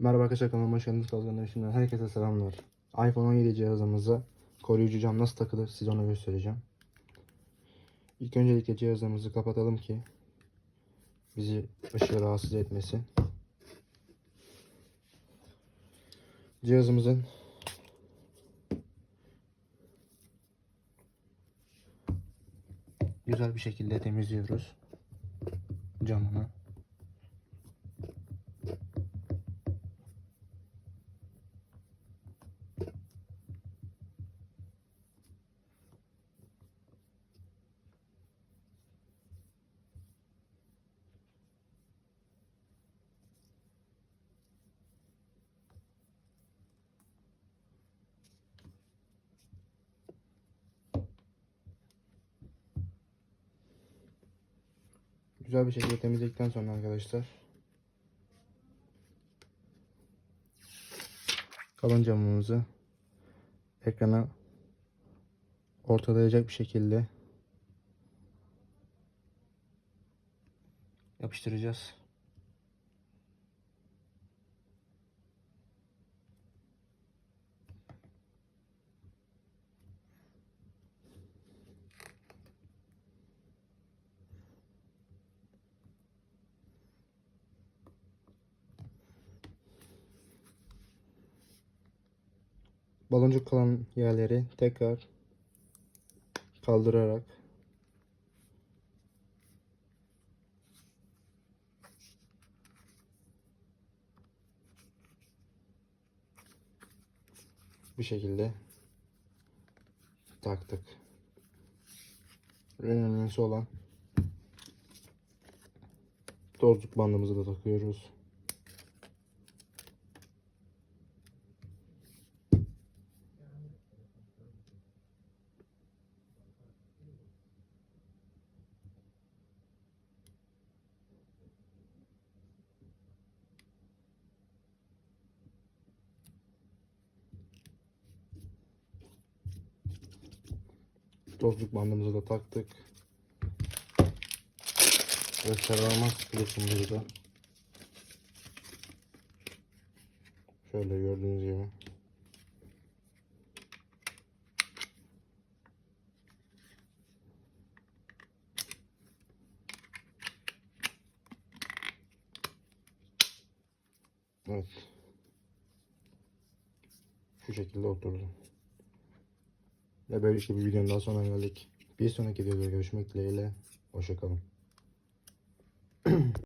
Merhaba arkadaşlar kanalıma hoş geldiniz. Kalkanlar şimdiden herkese selamlar. iPhone 17 cihazımıza koruyucu cam nasıl takılır size onu göstereceğim. İlk öncelikle cihazımızı kapatalım ki bizi ışığı rahatsız etmesin. Cihazımızın güzel bir şekilde temizliyoruz camını. Güzel bir şekilde temizledikten sonra arkadaşlar kalan camımızı ekrana ortalayacak bir şekilde yapıştıracağız. Baloncuk kalan yerleri tekrar kaldırarak bu şekilde taktık. En önemlisi olan tozluk bandımızı da takıyoruz. Tozluk bandımızı da taktık. Ve sarılmaz kılıfımızı da şöyle gördüğünüz gibi Evet. Şu şekilde oturdu. Ve böylelikle bir videonun daha sonuna geldik. Bir sonraki videoda görüşmek dileğiyle. Hoşçakalın.